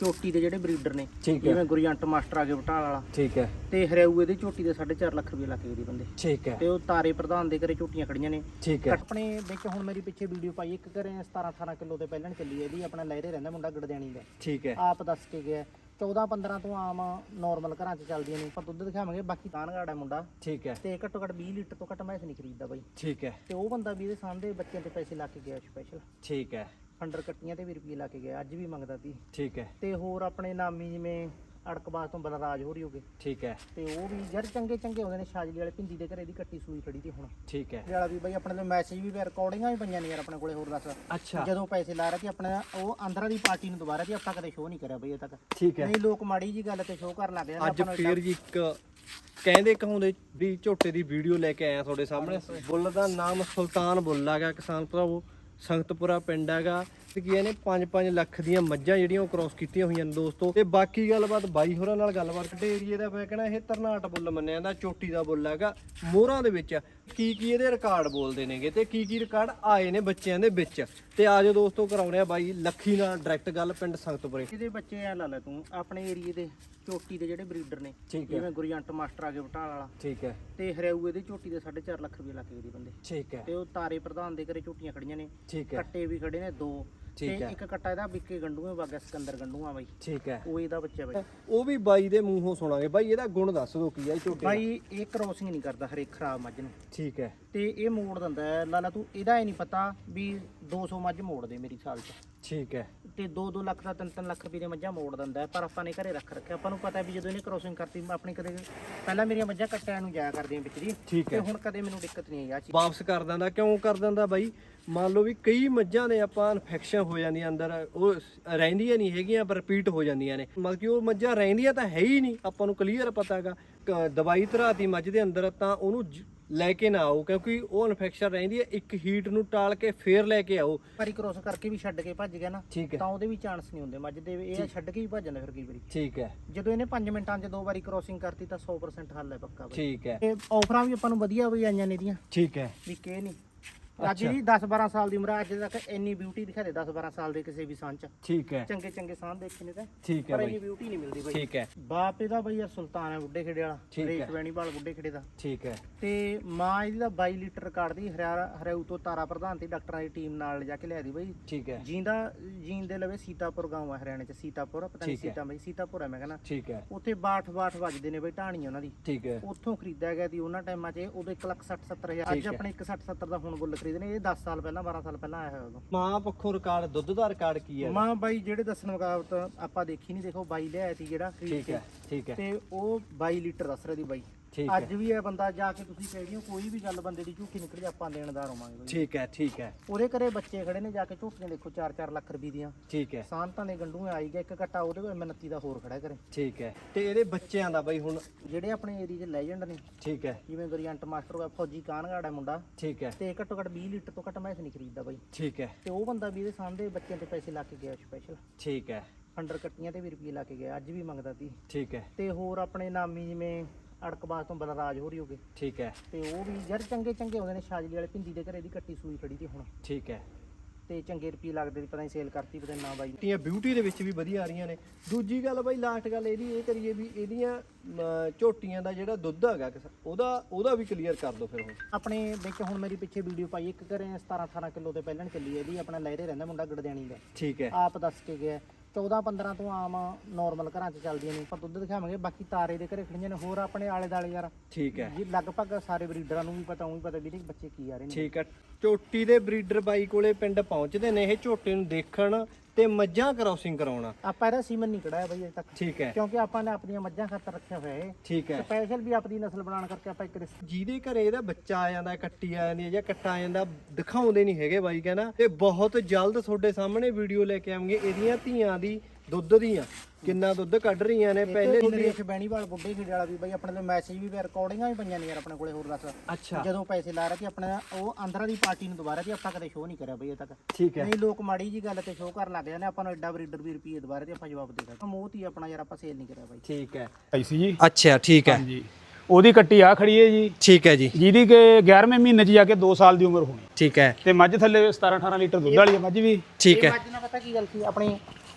ਝੋਟੀ ਦੇ ਜਿਹੜੇ ਬਰੀਡਰ ਨੇ ਠੀਕ ਹੈ। ਜਿਵੇਂ ਗੁਰਜੰਟ ਮਾਸਟਰ ਆ ਗਿਆ ਬਟਾਲ ਵਾਲਾ। ਠੀਕ ਹੈ। ਤੇ ਹਰਿਆਊ ਇਹਦੀ ਝੋਟੀ ਦੇ 4.5 ਲੱਖ ਰੁਪਏ ਲੱਗ ਗਏ ਦੀ ਬੰਦੇ। ਠੀਕ ਹੈ। ਤੇ ਉਹ ਤਾਰੇ ਪ੍ਰਧਾਨ ਦੇ ਘਰੇ ਝੋਟੀਆਂ ਖੜੀਆਂ ਨੇ। ਠੀਕ ਹੈ। ਆਪਣੇ ਵਿੱਚ ਹੁਣ ਮੇਰੀ ਪਿੱਛੇ ਵੀਡੀਓ ਪਾਈ ਇੱਕ ਘਰੇ 17 18 ਕਿਲੋ ਤੇ ਪਹਿਲਣ ਚੱਲੀ ਇਹਦੀ ਆਪਣਾ ਲਹਿਰੇ ਰਹਿੰਦਾ ਮੁੰਡਾ ਗੜਦਿਆਣੀ ਦਾ। ਠੀਕ ਹੈ। ਆਪ ਦੱਸ ਕੇ ਗਿਆ। 14 15 ਤੋਂ ਆਮ ਨਾਰਮਲ ਘਰਾਂ 'ਚ ਚੱਲਦੀਆਂ ਨੇ ਆਪਾਂ ਦੁੱਧ ਦਿਖਾਵਾਂਗੇ ਬਾਕੀ ਤਾਨਗਾੜ ਹੈ ਮੁੰਡਾ। ਠੀਕ ਹੈ। ਤੇ ਘੱਟੋ ਘੱਟ 20 ਲੀਟਰ ਤੋਂ ਘੱਟ ਮੈਸ ਨਹੀਂ ਖਰੀਦਦਾ ਬਾਈ। ਠੀਕ ਹੈ। ਤੇ ਉਹ ਬੰਦਾ ਵੀ ਇਹਦੇ ਸਾਹਮਣੇ ਬੱਚਿਆਂ ਤੇ ਪੈਸੇ ਲਾ ਕੇ ਗਿਆ ਸਪੈਸ਼ਲ ਠੀਕ ਹੈ। ਫੰਡਰ ਕੱਟੀਆਂ ਤੇ ਵੀ ਰੁਪਏ ਲਾ ਕੇ ਗਿਆ ਅੱਜ ਵੀ ਮੰਗਦਾ ਸੀ ਠੀਕ ਹੈ। ਤੇ ਹੋਰ ਆਪਣੇ ਨਾਮੀ ਜਿਵੇਂ ਅੜਕਬਾਜ਼ ਤੋਂ ਬਲਰਾਜ ਹੋਰੀ ਹੋਗੇ ਠੀਕ ਹੈ। ਤੇ ਉਹ ਵੀ ਯਾਰ ਚੰਗੇ ਚੰਗੇ ਆਉਂਦੇ ਨੇ ਸ਼ਾਜਲੀ ਵਾਲੇ ਪਿੰਦੀ ਦੇ ਘਰੇ ਦੀ ਕੱਟੀ ਸੂਈ ਖੜੀ ਤੀ ਹੁਣ। ਠੀਕ ਹੈ। ਵਾਲਾ ਵੀ ਬਾਈ ਆਪਣੇ ਲਈ ਮੈਸੇਜ ਵੀ ਰਿਕਾਰਡਿੰਗਾਂ ਵੀ ਪਈਆਂ ਨੇ ਯਾਰ ਆਪਣੇ ਕੋਲੇ ਹੋਰ ਦੱਸ। ਅੱਛਾ। ਜਦੋਂ ਪੈਸੇ ਲਾ ਰਿਹਾ ਕਿ ਆਪਣੇ ਉਹ ਅੰਦਰਾਂ ਦੀ ਪਾਰਟੀ ਨੂੰ ਦੁਬਾਰਾ ਜੀ ਆਪਾਂ ਕਦੇ ਸ਼ੋਅ ਨਹੀਂ ਕਰਿਆ ਬਈ ਇਹ ਤੱਕ। ਠੀਕ ਹੈ। ਨਹੀਂ ਲੋਕ ਮਾੜੀ ਜੀ ਗੱਲ ਤੇ ਸ਼ੋਅ ਕਰਨ ਲੱਗ ਜਾਂਦੇ ਅੱਜ ਫੇਰ ਜੀ ਇੱਕ ਕਹਿੰਦੇ ਕਹਾਉਂਦੇ ਵੀ ਝੋਟੇ ਦੀ ਵੀਡੀਓ ਲੈ ਕੇ ਆਇਆ ਤੁਹਾਡੇ ਸਾਹਮਣੇ। ਬੁੱਲ ਦਾ ਨਾਮ ਸੁਲਤਾਨ ਬੁੱਲ ਹੈਗਾ ਕਿਸਾਨ ਭਰਾਵੋ। ਸੰਗਤਪੁਰਾ ਪਿੰਡ ਹੈਗਾ। ਤੇ ਕੀ ਇਹਨੇ 5-5 ਲੱਖ ਦੀਆਂ ਮੱਝਾਂ ਜਿਹੜੀਆਂ ਉਹ ਕ੍ਰੋਸ ਕੀਤੀਆਂ ਹੋਈਆਂ ਨੇ ਦੋਸਤੋ। ਤੇ ਬਾਕੀ ਗੱਲਬਾਤ ਬਾਈ ਹੋਰਾਂ ਨਾਲ ਗੱਲਬਾਤ ਕੱਢੇ ਏਰੀਏ ਦਾ ਮੈਂ ਕਹਿੰਦਾ ਇਹ ਤਰਨਾਟ ਬੁੱਲ ਮੰਨਿਆ ਜਾਂਦਾ ਚੋਟੀ ਦਾ ਬੁੱਲ ਹੈਗਾ ਮੋਹਰਾਂ ਦੇ ਵਿੱਚ। ਕੀ ਕੀ ਇਹਦੇ ਰਿਕਾਰਡ ਬੋਲਦੇ ਨੇਗੇ ਤੇ ਕੀ ਕੀ ਰਿਕਾਰਡ ਆਏ ਨੇ ਬੱਚਿਆਂ ਦੇ ਵਿੱਚ। ਤੇ ਆਜੋ ਦੋਸਤੋ ਕਰਾਉਣੇ ਆ ਬਾਈ ਲੱਖੀ ਨਾਲ ਡਾਇਰੈਕਟ ਗੱਲ ਪਿੰਡ ਸੰਗਤਪੁਰੇ। ਇਹਦੇ ਬੱਚੇ ਆ ਲਾ ਲੈ ਤੂੰ ਆਪਣੇ ਏਰੀਏ ਦੇ ਝੋਟੀ ਦੇ ਜਿਹੜੇ ਬਰੀਡਰ ਨੇ ਠੀਕ ਹੈ। ਜਿਵੇਂ ਗੁਰਜੰਟ ਮਾਸਟਰ ਆ ਗਿਆ ਬਟਾਲ ਵਾਲਾ। ਠੀਕ ਹੈ। ਤੇ ਹਰਿਆਊ ਇਹਦੀ ਝੋਟੀ ਦੇ 4.5 ਲੱਖ ਰੁਪਏ ਲੱਗ ਗਏ ਦੀ ਬੰਦੇ। ਠੀਕ ਹੈ। ਤੇ ਉਹ ਤਾਰੇ ਪ੍ਰਧਾਨ ਦੇ ਘਰੇ ਝੋਟੀਆਂ ਖੜੀਆਂ ਨੇ। ਠੀਕ ਹੈ। ਕੱਟੇ ਵੀ ਖੜੇ ਨੇ ਦੋ। ਠੀਕ ਹੈ। ਇੱਕ ਕੱਟਾ ਇਹਦਾ ਵਿੱਕੇ ਗੰਡੂਏ ਵਾਗਾ ਸਿਕੰਦਰ ਗੰਡੂਆ ਬਾਈ ਠੀਕ ਹੈ। ਉਹ ਇਹਦਾ ਬੱਚਾ ਬਾਈ ਉਹ ਵੀ ਬਾਈ ਦੇ ਮੂੰਹੋਂ ਸੁਣਾਂਗੇ। ਬਾਈ ਇਹਦਾ ਗੁਣ ਦੱਸ ਦਿਓ ਕੀ ਹੈ ਝੋਟੇ ਦਾ। ਬਾਈ ਇਹ ਕ੍ਰੋਸਿੰਗ ਨਹੀਂ ਕਰਦਾ ਹਰੇਕ ਖਰਾਬ ਮੱਝ ਨੂੰ। ਠੀਕ ਹੈ। ਤੇ ਇਹ ਮੋੜ ਦਿੰਦਾ ਹੈ। ਲਾਲਾ ਤੂੰ ਇਹਦਾ ਇਹ ਨਹੀਂ ਪਤਾ ਵੀ 200 ਮੱਝ ਮੋੜ ਦੇ ਮੇਰੀ ਸਾਲ ਚ। ਠੀਕ ਹੈ। ਤੇ 2-2 ਲੱਖ ਦਾ 3-3 ਲੱਖ ਰੁਪਏ ਦੀਆਂ ਮੱਝਾਂ ਮੋੜ ਦਿੰਦਾ ਹੈ ਪਰ ਆਪਾਂ ਨੇ ਘਰੇ ਰੱਖ ਰੱਖਿਆ। ਆਪਾਂ ਨੂੰ ਪਤਾ ਵੀ ਜਦੋਂ ਇਹਨੇ ਕ੍ਰੋਸਿੰਗ ਕਰਤੀ ਆਪਣੀ ਕਦੇ ਪਹਿਲਾਂ ਮੇਰੀਆਂ ਮੱਝਾਂ ਕੱਟਿਆਂ ਨੂੰ ਜਾਇਆ ਕਰਦੀਆਂ ਵਿੱਚ ਦੀ ਠੀਕ ਤੇ ਹੈ। ਹੁਣ ਕਦੇ ਮੈਨੂੰ ਦਿੱਕਤ ਨਹੀਂ ਆਈ ਆ ਚੀਜ਼। ਵਾਪਸ ਕਰ ਦਿੰਦਾ। ਕਿਉਂ ਕਰ ਦਿੰਦਾ ਬਾਈ? ਮੰਨ ਲਓ ਵੀ ਕਈ ਮੱਝਾਂ ਨੇ ਆਪਾਂ ਇਨਫੈਕਸ਼ਨ ਹੋ ਜਾਂਦੀਆਂ ਅੰਦਰ ਉਹ ਰਹਿੰਦੀਆਂ ਨਹੀਂ ਹੈਗੀਆਂ ਪਰ ਰਿਪੀਟ ਹੋ ਜਾਂਦੀਆਂ ਨੇ। ਮਤਲਬ ਕਿ ਉਹ ਮੱਝਾਂ ਰਹਿੰਦੀਆਂ ਤਾਂ ਹੈ ਹੀ ਨਹੀਂ। ਆਪਾਂ ਨੂੰ ਕਲੀਅਰ ਪਤਾ ਹੈਗਾ ਕ- ਦਵਾਈ ਧਰਾਤੀ ਮੱਝ ਦੇ ਅੰਦਰ ਤਾਂ ਉਹਨੂੰ ਜ- ਲੈ ਕੇ ਨਾ ਆਓ ਕਿਉਂਕਿ ਉਹ ਇਨਫੈਕਸ਼ਨ ਰਹਿੰਦੀ ਹੈ ਇੱਕ ਹੀਟ ਨੂੰ ਟਾਲ ਕੇ ਫੇਰ ਲੈ ਕੇ ਆਓ। ਵਾਰੀ ਕ੍ਰੋਸ ਕਰਕੇ ਵੀ ਛੱਡ ਕੇ ਭੱਜ ਗਿਆ ਨਾ ਠੀਕ ਹੈ। ਤਾਂ ਉਹਦੇ ਵੀ ਚਾਂਸ ਨਹੀਂ ਹੁੰਦੇ। ਮੱਝ ਦੇ ਇਹ ਛੱਡ ਕੇ ਵੀ ਭੱਜ ਜਾਂਦਾ ਫਿਰ ਕਈ ਵਾਰੀ। ਠੀਕ ਹੈ। ਜਦੋਂ ਇਹਨੇ 5 ਮਿੰਟਾਂ 'ਚ ਦੋ ਵਾਰੀ ਕ੍ਰੋਸਿੰਗ ਕਰਤੀ ਤਾਂ 100% ਹੱਲ ਹੈ ਪੱਕਾ ਬਈ। ਠੀਕ ਹੈ। ਇਹ ਆਫਰਾਂ ਵੀ ਆਪਾਂ ਨੂੰ ਵਧੀਆ ਵੀ ਆਈਆਂ ਨੇ ਇਹਦੀਆਂ। ਠੀਕ ਹੈ। ਵੀ ਕੇ ਨਹੀਂ। ਅੱਜ ਦੀ 10 12 ਸਾਲ ਦੀ ਉਮਰ ਅੱਜ ਤੱਕ ਇੰਨੀ ਬਿਊਟੀ ਦਿਖਾ ਦੇ 10 12 ਸਾਲ ਦੇ ਕਿਸੇ ਵੀ ਸਾਂ ਚ। ਠੀਕ ਹੈ। ਚੰਗੇ ਚੰਗੇ ਸਾਂ ਦੇਖੇ ਨੇ ਤਾਂ। ਠੀਕ ਹੈ ਪਰ ਇੰਨੀ ਬਾਈ ਬਿਊਟੀ ਨਹੀਂ ਮਿਲਦੀ ਬਾਈ। ਠੀਕ ਹੈ। ਬਾਪ ਇਹਦਾ ਬਈ ਯਾਰ ਸੁਲਤਾਨ ਹੈ ਬੁੱਢੇ ਖੇੜੇ ਵਾਲਾ। ਠੀਕ ਹੈ। ਰੇਖ ਵੈਣੀਵਾਲ ਬੁੱਢੇ ਖੇੜੇ ਦਾ। ਠੀਕ ਹੈ। ਤੇ ਮਾਂ ਇਹਦੀ ਦਾ 22 ਲੀਟਰ ਰਿਕਾਰਡ ਦੀ ਹਰਿਆਣਾ ਹਰਿਆਊ ਤੋਂ ਤਾਰਾ ਪ੍ਰਧਾਨ ਤੇ ਡਾਕਟਰਾਂ ਦੀ ਟੀਮ ਨਾਲ ਲਿਜਾ ਕੇ ਲਿਆ ਦੀ ਬਈ। ਠੀਕ ਹੈ। ਜਿੰਦਾ ਜੀਂਦ ਦੇ ਲਵੇ ਸੀਤਾਪੁਰ ਗਾਉਂ ਹਰਿਆਣੇ ਚ ਸੀਤਾਪੁਰ ਪਤਾ ਨਹੀਂ ਠੀਕ ਹੈ। ਸੀਤਾ ਬਈ ਸੀਤਾਪੁਰ ਹੈ ਮੈਂ ਕਹਿੰਦਾ। ਠੀਕ ਹੈ। ਉੱਥੇ ਬਾਠ ਬਾਠ ਵੱਜਦੇ ਨੇ ਬਈ ਢਾਣੀ ਉਹਨਾਂ ਦੀ। ਠੀਕ ਹੈ। ਉੱਥੋਂ ਖਰੀਦਿਆ ਗਿਆ ਸੀ ਉਹਨਾਂ ਟਾਈਮਾਂ 'ਚ ਉਦੋਂ 1 ਲੱਖ 60 70 ਹਜ਼ਾਰ ਅੱਜ ਹੈ। ਆਪਣੇ 1 60 70 ਦਾ ਹੁਣ ਗੁੱਲ ਖਰੀਦਨੇ ਇਹ 10 ਸਾਲ ਪਹਿਲਾਂ 12 ਸਾਲ ਪਹਿਲਾਂ ਆਇਆ ਹੋਇਆ ਉਦੋਂ। ਮਾਂ ਪੱਖੋਂ ਰਿਕਾਰਡ ਦੁੱਧ ਦਾ ਰਿਕਾਰਡ ਕੀ ਹੈ? ਮਾਂ ਬਾਈ ਜਿਹੜੇ ਦੱਸਣ ਮੁਕਾਬਤ ਆਪਾਂ ਦੇਖੀ ਨਹੀਂ ਦੇਖੋ ਬਾਈ ਲਿਆਇਆ ਸੀ ਜਿਹੜਾ ਠੀਕ ਹੈ ਠੀਕ ਹੈ। ਤੇ ਉਹ 22 ਲੀਟਰ ਦੱਸ ਰਿਹਾ ਦੀ ਬਾਈ। ਠੀਕ ਅੱਜ ਹੈ। ਵੀ ਇਹ ਬੰਦਾ ਜਾ ਕੇ ਤੁਸੀਂ ਕਹਿ ਦਿਓ ਕੋਈ ਵੀ ਗੱਲ ਬੰਦੇ ਦੀ ਝੂਠੀ ਨਿਕਲ ਜਾ ਆਪਾਂ ਦੇਣਦਾਰ ਹੋਵਾਂਗੇ ਬਾਈ। ਠੀਕ ਹੈ ਠੀਕ ਹੈ। ਉਹਦੇ ਘਰੇ ਬੱਚੇ ਖੜੇ ਨੇ ਜਾ ਕੇ ਝੂਠੀਆਂ ਦੇਖੋ 4-4 ਲੱਖ ਰੁਪਏ ਦੀਆਂ। ਠੀਕ ਹੈ। ਸਾਂਤਾਂ ਦੇ ਗੰਡੂਆਂ ਆਈ ਗਿਆ ਇੱਕ ਘੱਟਾ ਉਹਦੇ ਕੋਲ ਮਿਹਨਤੀ ਦਾ ਹੋਰ ਖੜਾ ਕਰੇ ਠੀਕ ਹੈ। ਤੇ ਇਹਦੇ ਬੱਚਿਆਂ ਦਾ ਬਾਈ ਹੁਣ ਜਿਹੜੇ ਆਪਣੇ ਏਰੀਆ 'ਚ ਲੈਜੈਂਡ ਨੇ ਠੀਕ ਹੈ। ਜਿਵੇਂ ਗੁਰਜੰਟ ਮਾਸਟਰ ਹੋਇਆ ਫੌਜੀ ਕਾਨਗਾੜ ਮੁੰਡਾ। ਠੀਕ ਹੈ। ਤੇ ਘੱਟੋ ਘੱਟ 20 ਲੀਟਰ ਤੋਂ ਘੱਟ ਮੈਸ ਨਹੀਂ ਖਰੀਦਦਾ ਬਾਈ। ਠੀਕ ਹੈ। ਤੇ ਉਹ ਬੰਦਾ ਵੀ ਇਹਦੇ ਸਾਹਮਣੇ ਬੱਚਿਆਂ ਤੇ ਪੈਸੇ ਲਾ ਕੇ ਗਿਆ ਸਪੈਸ਼ਲ ਠੀਕ ਹੈ। ਫੰਡਰ ਕੱਟੀਆਂ ਤੇ ਵੀ ਰੁਪਏ ਲਾ ਕੇ ਗਿਆ ਅੱਜ ਵੀ ਮੰਗਦਾ ਸੀ। ਠੀਕ ਹੈ। ਤੇ ਹੋਰ ਆਪਣੇ ਨਾਮੀ ਜਿਵੇਂ ਅੜਕਬਾਜ਼ ਤੋਂ ਬਲਰਾਜ ਹੋਰੀ ਹੋਗੇ ਠੀਕ ਹੈ। ਤੇ ਉਹ ਵੀ ਯਾਰ ਚੰਗੇ ਚੰਗੇ ਆਉਂਦੇ ਨੇ ਸ਼ਾਜਲੀ ਵਾਲੇ ਪਿੰਦੀ ਦੇ ਘਰੇ ਦੀ ਕੱਟੀ ਸੂਈ ਖੜੀ ਤੀ ਹੁਣ। ਠੀਕ ਹੈ। ਤੇ ਚੰਗੇ ਰੁਪਏ ਲੱਗਦੇ ਸੀ ਪਤਾ ਨਹੀਂ ਸੇਲ ਕਰਤੀ ਪਤਾ ਨੀ ਬਾਈ। ਟੀਆਂ ਬਿਊਟੀ ਦੇ ਵਿੱਚ ਵੀ ਵਧੀਆ ਆ ਰਹੀਆਂ ਨੇ। ਦੂਜੀ ਗੱਲ ਬਾਈ ਲਾਸਟ ਗੱਲ ਇਹਦੀ ਇਹ ਕਰੀਏ ਵੀ ਇਹਦੀਆਂ ਝੋਟੀਆਂ ਦਾ ਜਿਹੜਾ ਦੁੱਧ ਹੈਗਾ ਕਿਸ- ਉਹਦਾ ਉਹਦਾ ਵੀ ਕਲੀਅਰ ਕਰ ਦਿਓ ਫਿਰ ਹੁਣ। ਆਪਣੇ ਵਿੱਚ ਹੁਣ ਮੇਰੀ ਪਿੱਛੇ ਵੀਡੀਓ ਪਾਈ ਇੱਕ ਘਰੇ 17 18 ਕਿਲੋ ਤੇ ਪਹਿਲਣ ਚੱਲੀ ਇਹਦੀ ਆਪਣਾ ਲਹਿਰੇ ਰਹਿੰਦਾ ਮੁੰਡਾ ਗੜਦਿਆਣੀ ਦਾ। ਠੀਕ ਹੈ। ਆਪ ਦੱਸ ਕੇ ਗਿਆ। 14 15 ਤੋਂ ਆਮ ਨਾਰਮਲ ਘਰਾਂ 'ਚ ਚੱਲਦੀਆਂ ਨੇ ਆਪਾਂ ਦੁੱਧ ਦਿਖਾਵਾਂਗੇ ਬਾਕੀ ਤਾਰੇ ਦੇ ਘਰੇ ਖੜੀਆਂ ਨੇ ਹੋਰ ਆਪਣੇ ਆਲੇ ਦਾਲੇ ਯਾਰ। ਠੀਕ ਹੈ। ਜੀ ਲਗਭਗ ਸਾਰੇ ਬਰੀਡਰਾਂ ਨੂੰ ਵੀ ਪਤਾ ਉਹ ਵੀ ਪਤਾ ਵੀ ਬੱਚੇ ਕੀ ਆ ਰਹੇ ਨੇ। ਠੀਕ ਹੈ। ਝੋਟੀ ਦੇ ਬਰੀਡਰ ਬਾਈ ਕੋਲੇ ਪਿੰਡ ਪਹੁੰਚਦੇ ਨੇ ਇਹ ਝੋਟੇ ਨੂੰ ਦੇਖਣ ਤੇ ਮੱਝਾਂ ਕ੍ਰਾਸਿੰਗ ਕਰਾਉਣਾ। ਆਪਾਂ ਇਹਦਾ ਸੀਮਨ ਨਹੀਂ ਕਢਾਇਆ ਬਈ ਅਜੇ ਤੱਕ। ਠੀਕ ਹੈ। ਕਿਉਂਕਿ ਆਪਾਂ ਨੇ ਆਪਣੀਆਂ ਮੱਝਾਂ ਖਾਤਰ ਰੱਖਿਆ ਹੋਇਆ ਹੈ ਠੀਕ ਹੈ। ਸਪੈਸ਼ਲ ਵੀ ਆਪਣੀ ਨਸਲ ਬਣਾਉਣ ਕਰਕੇ ਆਪਾਂ ਇੱਕ ਰਿਸ- ਜਿਹਦੇ ਘਰੇ ਇਹਦਾ ਬੱਚਾ ਆ ਜਾਂਦਾ ਕੱਟੀ ਆ ਜਾਂਦੀ ਹੈ ਜਾਂ ਕੱਟਾ ਆ ਜਾਂਦਾ ਦਿਖਾਉਂਦੇ ਨਹੀਂ ਹੈਗੇ ਬਾਈ ਕਹਿੰਦਾ। ਤੇ ਬਹੁਤ ਜਲਦ ਤੁਹਾਡੇ ਸਾਹਮਣੇ ਵੀਡੀਓ ਲੈ ਕੇ ਆਵਾਂਗੇ। ਇਹਦੀਆਂ ਧੀਆਂ ਦੀ ਦੁੱਧ ਦੀਆਂ। ਕਿੰਨਾ ਦੁੱਧ ਕੱਢ ਰਹੀਆਂ ਨੇ ਪਹਿਲੇ ਪਹਿਲੇ ਨਰੇਸ਼ ਬੈਣੀਵਾਲ ਬੁੱਢੇ ਖੇੜੇ ਵਾਲਾ ਵੀ ਬਈ ਆਪਣੇ ਲਈ ਮੈਸੇਜ ਵੀ ਰਿਕਾਰਡਿੰਗਾਂ ਵੀ ਪਈਆਂ ਨੇ ਯਾਰ ਆਪਣੇ ਕੋਲੇ ਹੋਰ ਦੱਸ। ਅੱਛਾ। ਜਦੋਂ ਪੈਸੇ ਲਾ ਰਿਹਾ ਕਿ ਆਪਣੇ ਉਹ ਅੰਦਰਾਂ ਦੀ ਪਾਰਟੀ ਨੂੰ ਦੁਬਾਰਾ ਦੀ ਆਪਾਂ ਕਦੇ ਸ਼ੋਅ ਨਹੀਂ ਕਰਿਆ ਬਈ ਇਹ ਤੱਕ। ਠੀਕ ਹੈ। ਨਹੀਂ ਲੋਕ ਮਾੜੀ ਜੀ ਗੱਲ ਤੇ ਸ਼ੋਅ ਕਰਨ ਲੱਗ ਜਾਂਦੇ ਆਪਾਂ ਨੂੰ ਐਡਾ ਬਰੀਡਰ ਵੀ ਰੁਪਏ ਦੁਬਾਰਾ ਤੇ ਆਪਾਂ ਜਵਾਬ ਦੇ ਸਕਦੇ ਮੋਹ ਤੀ ਆਪਣਾ ਯਾਰ ਆਪਾਂ ਸੇਲ ਨਹੀਂ ਕਰਿਆ ਬਾਈ। ਠੀਕ ਹੈ। ਆਈ ਸੀ ਜੀ? ਅੱਛਾ ਠੀਕ ਹੈ। ਹਾਂਜੀ। ਉਹਦੀ ਕੱਟੀ ਆ ਖੜੀ ਹੈ ਜੀ। ਠੀਕ ਹੈ ਜੀ। ਜਿਹਦੀ ਕਿ 11ਵੇਂ ਮਹੀਨੇ 'ਚ ਜਾ ਕੇ 2 ਸਾਲ ਦੀ ਉਮਰ ਹੋਣੀ। ਠੀਕ ਹੈ। ਤੇ ਮੱਝ ਥੱਲੇ 17 18 ਲੀਟਰ ਦੁੱਧ ਵਾਲੀ ਹੈ ਮੱਝ ਵੀ। ਠੀਕ ਹੈ। ਮੱਝ ਨਾਲ ਪਤਾ ਕੀ ਗੱਲ ਸੀ ਆਪਣੀ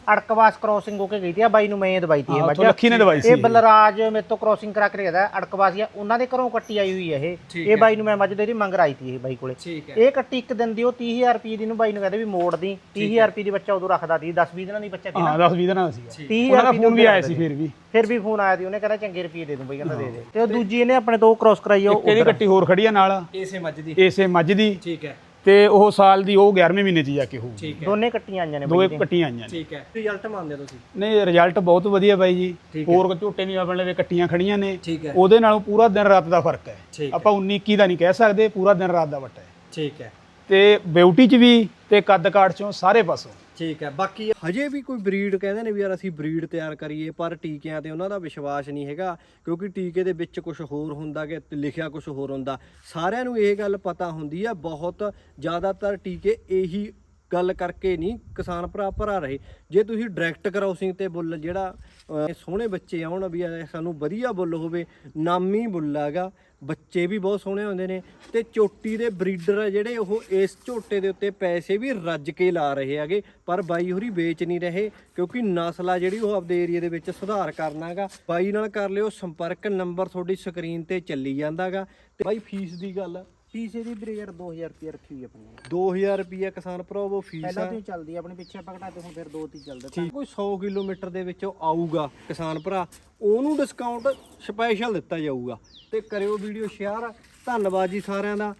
ਅੜਕਵਾਸ ਕ੍ਰੋਸਿੰਗ ਹੋ ਕੇ ਗਈ ਤੀ ਆ ਬਾਈ ਨੂੰ ਮੈਂ ਦਵਾਈ ਤੀ ਇਹ ਹਾਂ, ਮੱਝ ਲੱਖੀ ਨੇ ਦਵਾਈ ਸੀ ਇਹ ਇਹ। ਬਲਰਾਜ ਮੇਰੇ ਤੋਂ ਕ੍ਰੋਸਿੰਗ ਕਰਾ ਕੇ ਗਿਆ ਅੜਕਵਾਸੀਆ ਉਹਨਾਂ ਦੇ ਘਰੋਂ ਕੱਟੀ ਆਈ ਹੋਈ ਹੈ ਇਹ। ਇਹ ਬਾਈ ਨੂੰ ਮੈਂ ਮੱਝ ਦੇ ਦੀ ਮੰਗ ਰਾਈ ਤੀ ਇਹ ਬਾਈ ਕੋਲੇ। ਠੀਕ ਇਹ ਕੱਟੀ ਇੱਕ ਦਿਨ ਦੀ ਉਹ 30000 ਰੁਪਏ ਦੀ ਨੂੰ ਬਾਈ ਨੂੰ ਕਹਿੰਦੇ ਵੀ ਮੋੜ ਦੀ। 30000 ਰੁਪਏ ਦੀ ਬੱਚਾ ਉਦੋਂ ਰੱਖਦਾ ਸੀ 10 20 ਦਿਨਾਂ ਦੀ ਬੱਚਾ ਸੀ ਹਾਂ ਨਾ 10 20 ਦਿਨਾਂ ਦਾ 30000 ਉਹਨਾਂ ਦਾ ਰੁਪਏ ਫੋਨ ਵੀ ਆਇਆ ਸੀ ਫਿਰ ਵੀ। ਫਿਰ ਵੀ ਫੋਨ ਆਇਆ ਸੀ ਉਹਨੇ ਕਹਿੰਦਾ ਚੰਗੇ ਰੁਪਏ ਦੇ ਦੂੰ ਬਾਈ ਕਹਿੰਦਾ ਦੇ ਦੇ। ਤੇ ਉਹ ਦੂਜੀ ਇਹਨੇ ਆਪਣੇ ਤੋਂ ਕ੍ਰੋਸ ਕਰਾਈ ਆ ਉਹ ਇਹਦੀ ਕੱਟੀ ਹੋਰ ਖੜੀ ਆ ਨਾਲ। ਇਸੇ ਮੱਝ ਦੀ। ਇਸੇ ਮੱਝ ਦੀ। ਠੀਕ ਹੈ। ਤੇ ਉਹ ਸਾਲ ਦੀ ਉਹ 11ਵੇਂ ਮਹੀਨੇ 'ਚ ਜਾ ਕੇ ਹੋਊ ਠੀਕ ਹੈ। ਦੋਨੇ ਕੱਟੀਆਂ ਆਈਆਂ ਨੇ ਬਾਈ ਦੋਏ। ਕੱਟੀਆਂ ਆਈਆਂ ਨੇ। ਠੀਕ ਹੈ। ਰਿਜ਼ਲਟ ਮੰਨਦੇ ਹੋ ਤੁਸੀਂ? ਨਹੀਂ ਰਿਜ਼ਲਟ ਬਹੁਤ ਵਧੀਆ ਬਾਈ ਜੀ। ਠੀਕ ਹੈ। ਹੋਰ ਝੋਟੇ ਨਹੀਂ ਆਪਣੇ ਲਈ ਕੱਟੀਆਂ ਖੜੀਆਂ ਨੇ। ਠੀਕ ਹੈ। ਉਹਦੇ ਨਾਲੋਂ ਪੂਰਾ ਦਿਨ ਰਾਤ ਦਾ ਫ਼ਰਕ ਹੈ। ਠੀਕ ਹੈ। ਆਪਾਂ 19 21 ਦਾ ਨਹੀਂ ਕਹਿ ਸਕਦੇ ਪੂਰਾ ਦਿਨ ਰਾਤ ਦਾ ਵੱਟਾ ਹੈ। ਠੀਕ ਹੈ। ਤੇ ਬਿਊਟੀ 'ਚ ਵੀ ਤੇ ਕੱਦ ਕਾਠ 'ਚੋਂ ਸਾਰੇ ਪਾਸੋਂ। ਠੀਕ ਹੈ, ਬਾਕੀ ਹਜੇ ਵੀ ਕੋਈ ਬਰੀਡ ਕਹਿੰਦੇ ਨੇ ਵੀ ਯਾਰ ਅਸੀਂ ਬਰੀਡ ਤਿਆਰ ਕਰੀਏ, ਪਰ ਟੀਕਿਆਂ ਤੇ ਉਹਨਾਂ ਦਾ ਵਿਸ਼ਵਾਸ ਨਹੀਂ ਹੈਗਾ, ਕਿਉਂਕਿ ਟੀਕੇ ਦੇ ਵਿੱਚ ਕੁਝ ਹੋਰ ਹੁੰਦਾ ਕਿ ਲਿਖਿਆ ਕੁਝ ਹੋਰ ਹੁੰਦਾ। ਸਾਰਿਆਂ ਨੂੰ ਇਹ ਗੱਲ ਪਤਾ ਹੁੰਦੀ ਆ, ਬਹੁਤ ਜ਼ਿਆਦਾਤਰ ਟੀਕੇ ਇਹੀ ਗੱਲ ਕਰਕੇ ਨਹੀਂ ਕਿਸਾਨ ਭਰਾ ਭਰਾ ਰਹੇ। ਜੇ ਤੁਸੀਂ ਡਾਇਰੈਕਟ ਕਰਾਉਸਿੰਗ ਤੇ ਬੁੱਲ ਜਿਹੜਾ ਸੋਹਣੇ ਬੱਚੇ ਆਉਣ ਵੀ ਸਾਨੂੰ ਵਧੀਆ ਬੁੱਲ ਹੋਵੇ, ਨਾਮੀ ਬੁੱਲ ਹੈਗਾ, ਬੱਚੇ ਵੀ ਬਹੁਤ ਸੋਹਣੇ ਹੁੰਦੇ ਨੇ ਤੇ ਚੋਟੀ ਦੇ ਬਰੀਡਰ ਆ ਜਿਹੜੇ ਉਹ ਇਸ ਝੋਟੇ ਦੇ ਉੱਤੇ ਪੈਸੇ ਵੀ ਰੱਜ ਕੇ ਲਾ ਰਹੇ ਹੈਗੇ, ਪਰ ਬਾਈ ਹੋਰੀ ਵੇਚ ਨਹੀਂ ਰਹੇ ਕਿਉਂਕਿ ਨਸਲ ਆ ਜਿਹੜੀ ਉਹ ਆਪਦੇ ਏਰੀਆ ਦੇ ਵਿੱਚ ਸੁਧਾਰ ਕਰਨਾਗਾ ਬਾਈ ਨਾਲ ਕਰ ਲਿਓ ਸੰਪਰਕ, ਨੰਬਰ ਤੁਹਾਡੀ ਸਕਰੀਨ ਤੇ ਚੱਲੀ ਜਾਂਦਾਗਾ ਤੇ ਬਾਈ ਫੀਸ ਦੀ ਗੱਲ ਇਹਦੀ ਵੀਰੇ ਯਾਰ 2000 ਰੁਪਏ ਰੱਖੀ ਹੋਈ ਆਪਣੀ 2000 ਰੁਪਿਆ ਕਿਸਾਨ ਭਰਾਵੋ ਫੀਸ ਪਹਿਲਾਂ ਆ ਤੋਂ ਹੀ ਚੱਲਦੀ ਆ ਆਪਣੇ ਪਿੱਛੇ ਆਪਾਂ ਘਟਾਤੇ ਹੁਣ ਫਿਰ ਦੋ ਤੀ ਚੱਲਦਾ ਠੀਕ ਕੋਈ 100 ਕਿਲੋਮੀਟਰ ਦੇ ਵਿੱਚ ਉਹ ਆਊਗਾ ਕਿਸਾਨ ਭਰਾ। ਉਹਨੂੰ ਡਿਸਕਾਊਂਟ ਸਪੈਸ਼ਲ ਦਿੱਤਾ ਜਾਊਗਾ। ਤੇ ਕਰਿਓ ਵੀਡੀਓ ਸ਼ੇਅਰ ਧੰਨਵਾਦ ਜੀ ਸਾਰਿਆਂ ਦਾ।